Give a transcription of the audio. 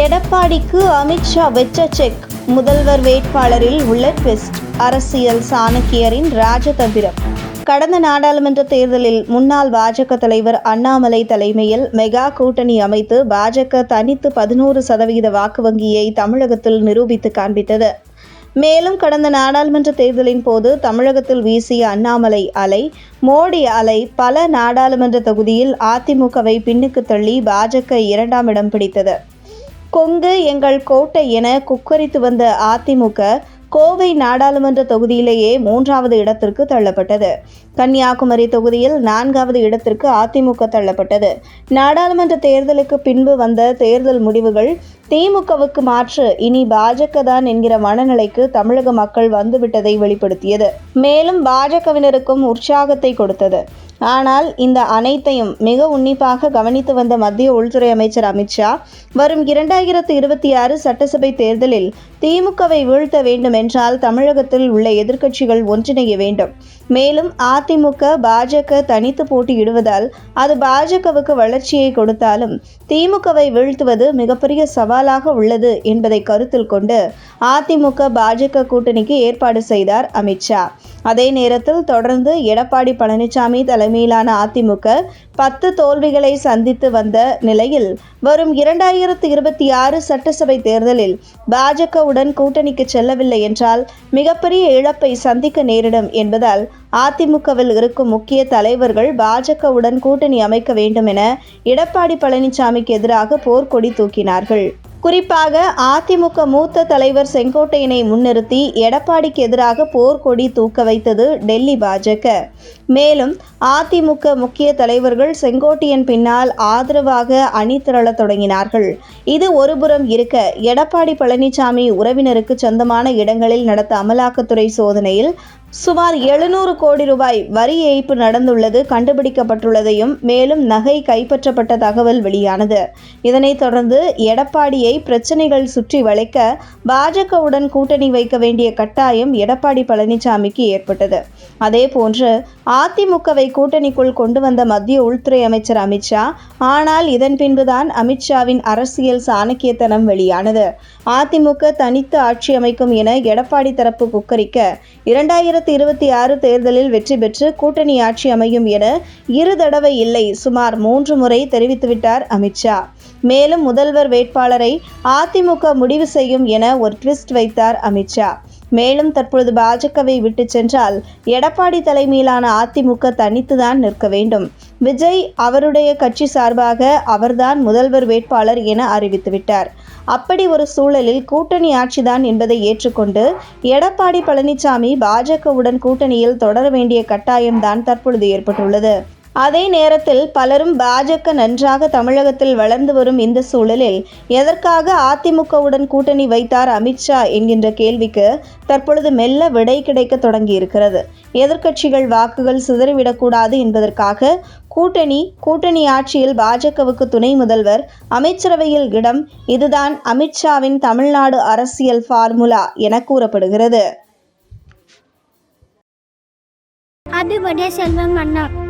எடப்பாடிக்கு அமித்ஷா வெச்ச செக் முதல்வர் வேட்பாளரில் உள்ள ட்விஸ்ட் அரசியல் சாணக்கியரின் ராஜதந்திரம். கடந்த நாடாளுமன்ற தேர்தலில் முன்னாள் பாஜக தலைவர் அண்ணாமலை தலைமையில் மெகா கூட்டணி அமைத்து பாஜக தனித்து பதினோரு சதவிகித வாக்கு வங்கியை தமிழகத்தில் நிரூபித்து காண்பித்தது. மேலும் கடந்த நாடாளுமன்ற தேர்தலின் போது தமிழகத்தில் வீசிய அண்ணாமலை அலை மோடி அலை பல நாடாளுமன்ற தொகுதியில் அதிமுகவை பின்னுக்கு தள்ளி பாஜக இரண்டாம் இடம் பிடித்தது. கொங்கு எங்கள் கோட்டை என குக்கரித்து வந்த அதிமுக கோவை நாடாளுமன்ற தொகுதியிலேயே மூன்றாவது இடத்திற்கு தள்ளப்பட்டது. கன்னியாகுமரி தொகுதியில் நான்காவது இடத்திற்கு அதிமுக தள்ளப்பட்டது. நாடாளுமன்ற தேர்தலுக்கு பின்பு வந்த தேர்தல் முடிவுகள் திமுகவுக்கு மாற்று. இனி பாஜக தான் என்கிற மனநிலைக்கு தமிழக மக்கள் வந்துவிட்டதை வெளிப்படுத்தியது. மேலும் பாஜகவினருக்கும் உற்சாகத்தை கொடுத்தது. ஆனால் இந்த அனைத்தையும் மிக உன்னிப்பாக கவனித்து வந்த மத்திய உள்துறை அமைச்சர் அமித்ஷா வரும் இரண்டாயிரத்து இருபத்தி ஆறு சட்டசபை தேர்தலில் திமுகவை வீழ்த்த வேண்டும் என்றால் தமிழகத்தில் உள்ள எதிர்க்கட்சிகள் ஒன்றிணைய வேண்டும். மேலும் அதிமுக பாஜக தனித்து போட்டியிடுவதால் அது பாஜகவுக்கு வளர்ச்சியை கொடுத்தாலும் திமுகவை வீழ்த்துவது மிகப்பெரிய சவாலாக உள்ளது என்பதை கருத்தில் கொண்டு அதிமுக பாஜக கூட்டணிக்கு ஏற்பாடு செய்தார் அமித்ஷா அதே நேரத்தில் தொடர்ந்து எடப்பாடி பழனிசாமி தலைமையிலான அதிமுக பத்து தோல்விகளை சந்தித்து வந்த நிலையில் வரும் இரண்டாயிரத்து இருபத்தி ஆறு சட்டசபை தேர்தலில் பாஜகவுடன் கூட்டணிக்கு செல்லவில்லை என்றால் மிகப்பெரிய இழப்பை சந்திக்க நேரிடும் என்பதால் அதிமுகவில் இருக்கும் முக்கிய தலைவர்கள் பாஜகவுடன் கூட்டணி அமைக்க வேண்டும் என எடப்பாடி பழனிசாமிக்கு எதிராக போர்க்கொடி தூக்கினார்கள். குறிப்பாக அதிமுக மூத்த தலைவர் செங்கோட்டையனை முன்னிறுத்தி எடப்பாடிக்கு எதிராக போர்க்கொடி தூக்க வைத்தது டெல்லி பாஜக. மேலும் அதிமுக முக்கிய தலைவர்கள் செங்கோட்டையன் பின்னால் ஆதரவாக அணி திரளத் தொடங்கினார்கள். இது ஒருபுறம் இருக்க எடப்பாடி பழனிசாமி உறவினருக்கு சொந்தமான இடங்களில் நடத்த அமலாக்கத்துறை சோதனையில் சுமார் எழுநூறு கோடி ரூபாய் வரி ஏய்ப்பு நடந்துள்ளது கண்டுபிடிக்கப்பட்டுள்ளதையும் மேலும் நகை கைப்பற்றப்பட்ட தகவல் வெளியானது. இதனைத் தொடர்ந்து எடப்பாடியை பிரச்சனைகள் சுற்றி வளைக்க பாஜகவுடன் கூட்டணி வைக்க வேண்டிய கட்டாயம் எடப்பாடி பழனிசாமிக்கு ஏற்பட்டது. அதேபோன்று அதிமுகவை கூட்டணிக்குள் கொண்டு வந்த மத்திய உள்துறை அமைச்சர் அமித்ஷா ஆனால் இதன் பின்புதான் அமித்ஷாவின் அரசியல் சாணக்கியத்தனம் வெளியானது. அதிமுக தனித்து ஆட்சி அமைக்கும் என எடப்பாடி தரப்பு குக்கரிக்க இரண்டாயிரத்தி இருபத்தி ஆறு தேர்தலில் வெற்றி பெற்று கூட்டணி ஆட்சி அமையும் என இரு தடவை இல்லை சுமார் மூன்று முறை தெரிவித்துவிட்டார் அமித்ஷா மேலும் முதல்வர் வேட்பாளரை அதிமுக முடிவு செய்யும் என ஒரு ட்விஸ்ட் வைத்தார் அமித்ஷா மேலும் தற்பொழுது பாஜகவை விட்டு சென்றால் எடப்பாடி தலைமையிலான அதிமுக தனித்துதான் நிற்க வேண்டும். விஜய் அவருடைய கட்சி சார்பாக அவர்தான் முதல்வர் வேட்பாளர் என அறிவித்துவிட்டார். அப்படி ஒரு சூழலில் கூட்டணி ஆட்சிதான் என்பதை ஏற்றுக்கொண்டு எடப்பாடி பழனிசாமி பாஜகவுடன் கூட்டணியில் தொடர வேண்டிய கட்டாயம்தான் தற்பொழுது ஏற்பட்டுள்ளது. அதே நேரத்தில் பலரும் பாஜக நன்றாக தமிழகத்தில் வளர்ந்து வரும் இந்த சூழலில் எதற்காக அதிமுகவுடன் கூட்டணி வைத்தார் அமித்ஷா என்கின்ற கேள்விக்கு தற்பொழுது மெல்ல விடை கிடைக்க தொடங்கியிருக்கிறது. எதிர்க்கட்சிகள் வாக்குகள் சிதறிவிடக்கூடாது என்பதற்காக கூட்டணி கூட்டணி ஆட்சியில் பாஜகவுக்கு துணை முதல்வர் அமைச்சரவையில் இடம் இதுதான் அமித்ஷாவின் தமிழ்நாடு அரசியல் ஃபார்முலா என கூறப்படுகிறது. அது செல்வம் அண்ணா.